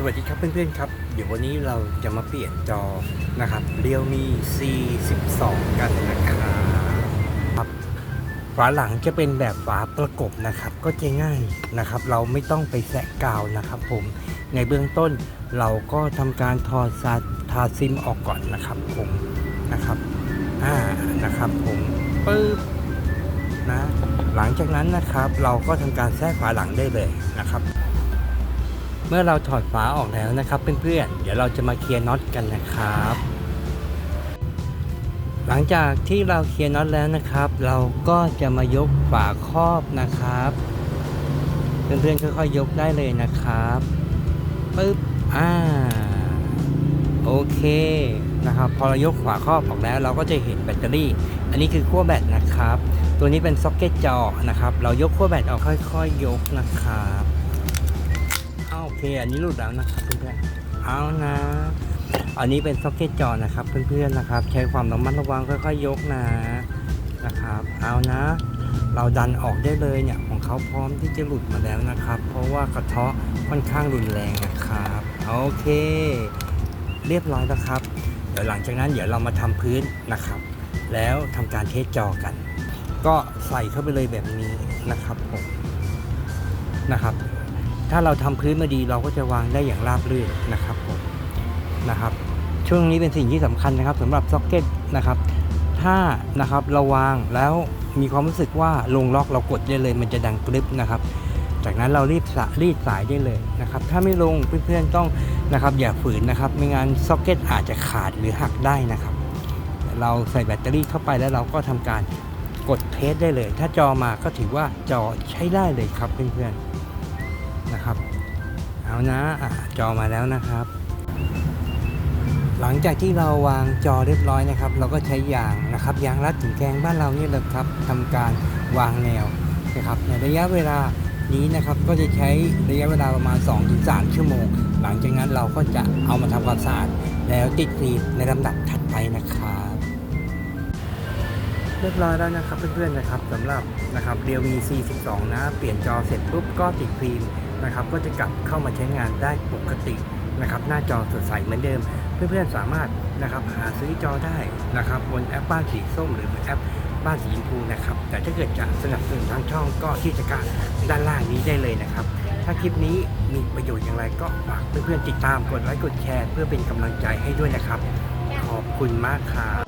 สวัสดีครับเพื่อนๆครับ เดี๋ยววันนี้เราจะมาเปลี่ยนจอนะครับ Realme C12 กันนะครับฝาหลังจะเป็นแบบฝาประกบนะครับ ก็จะง่ายนะครับ เราไม่ต้องไปแสะกาวนะครับผมในเบื้องต้นเราก็ทำการถอดซาทาซิมออกก่อนนะครับผมนะครับอ่านะครับผมปึ๊บนะหลังจากนั้นนะครับ เราก็ทำการแทรกฝาหลังได้เลยนะครับ เมื่อเราถอดฝาออกแล้วนะครับเพื่อนๆเดี๋ยวเราจะมาเคลียร์น็อตกันนะครับ หลังจากที่เราเคลียร์น็อตแล้วนะครับ เราก็จะมายกฝาครอบนะครับเพื่อนๆค่อยๆยกได้เลยนะครับปึ๊บอ่าโอเคนะครับพอเรายกฝาครอบออกแล้ว เราก็จะเห็นแบตเตอรี่ อันนี้คือขั้วแบตนะครับ ตัวนี้เป็นซ็อกเก็ตจอนะครับ เรายกขั้วแบตออกค่อยๆยกนะครับ เอาโอเค อันนี้หลุดแล้วนะครับเพื่อนๆเอานะ อันนี้เป็นซ็อกเก็ตจอนะครับเพื่อนๆนะครับ ใช้ความระมัดระวังค่อยๆยกนะนะครับ เอานะ เราดันออกได้เลยเนี่ยของเขาพร้อมที่จะหลุดมาแล้วนะครับ เพราะว่ากระเทาะค่อนข้างรุนแรงนะครับโอเค เรียบร้อยแล้วครับ เดี๋ยวหลังจากนั้นเดี๋ยวเรามาทำพื้นนะครับ แล้วทำการเทสจอกัน ก็ใส่เข้าไปเลยแบบนี้นะครับผมนะครับ ถ้าเราทำพื้นมาดีเราก็จะวางได้อย่างราบรื่นนะครับผมนะครับ ช่วงนี้เป็นสิ่งที่สำคัญนะครับสำหรับซ็อกเก็ตนะครับ ถ้านะครับเราวางแล้วมีความรู้สึกว่าลงล็อกเรากดได้เลย มันจะดังกริบนะครับ จากนั้นเรารีบสะรีดสายได้เลยนะครับ ถ้าไม่ลงเพื่อนๆต้องนะครับ อย่าฝืนนะครับไม่งั้นซ็อกเก็ตอาจจะขาดหรือหักได้นะครับ เราใส่แบตเตอรี่เข้าไปแล้วเราก็ทำการกดเทสได้เลย ถ้าจอมาก็ถือว่าจอใช้ได้เลยครับเพื่อนๆ นะครับ เอานะอะจอมาแล้วนะครับ หลังจากที่เราวางจอเรียบร้อยนะครับ เราก็ใช้ยางนะครับยางรัดถึงแกงบ้านเรานี่แหละครับทำการวางแนวนะครับในระยะเวลานี้นะครับก็จะใช้ระยะเวลาประมาณ 2-3 ชั่วโมง หลังจากนั้นเราก็จะเอามาทำความสะอาดแล้วติดฟิล์มในลำดับถัดไปนะครับเรียบร้อยแล้วนะครับเพื่อนๆนะครับสำหรับนะครับ Realme C12 นะ เปลี่ยนจอเสร็จปุ๊บก็ติดฟิล์ม นะครับก็จะกลับเข้ามาใช้งานได้ปกตินะครับหน้าจอสดใสเหมือนเดิม เพื่อนๆสามารถนะครับหาซื้อจอได้นะครับบนแอปบ้านสีส้มหรือแอปบ้านสีชมพูนะครับแต่ถ้าเกิดจะสนับสนุนทางช่องก็ที่จะการด้านล่างนี้ได้เลยนะครับ ถ้าคลิปนี้มีประโยชน์อย่างไรก็ฝากเพื่อนๆติดตามกดไลค์กดแชร์ เพื่อเป็นกำลังใจให้ด้วยนะครับ ขอบคุณมากครับ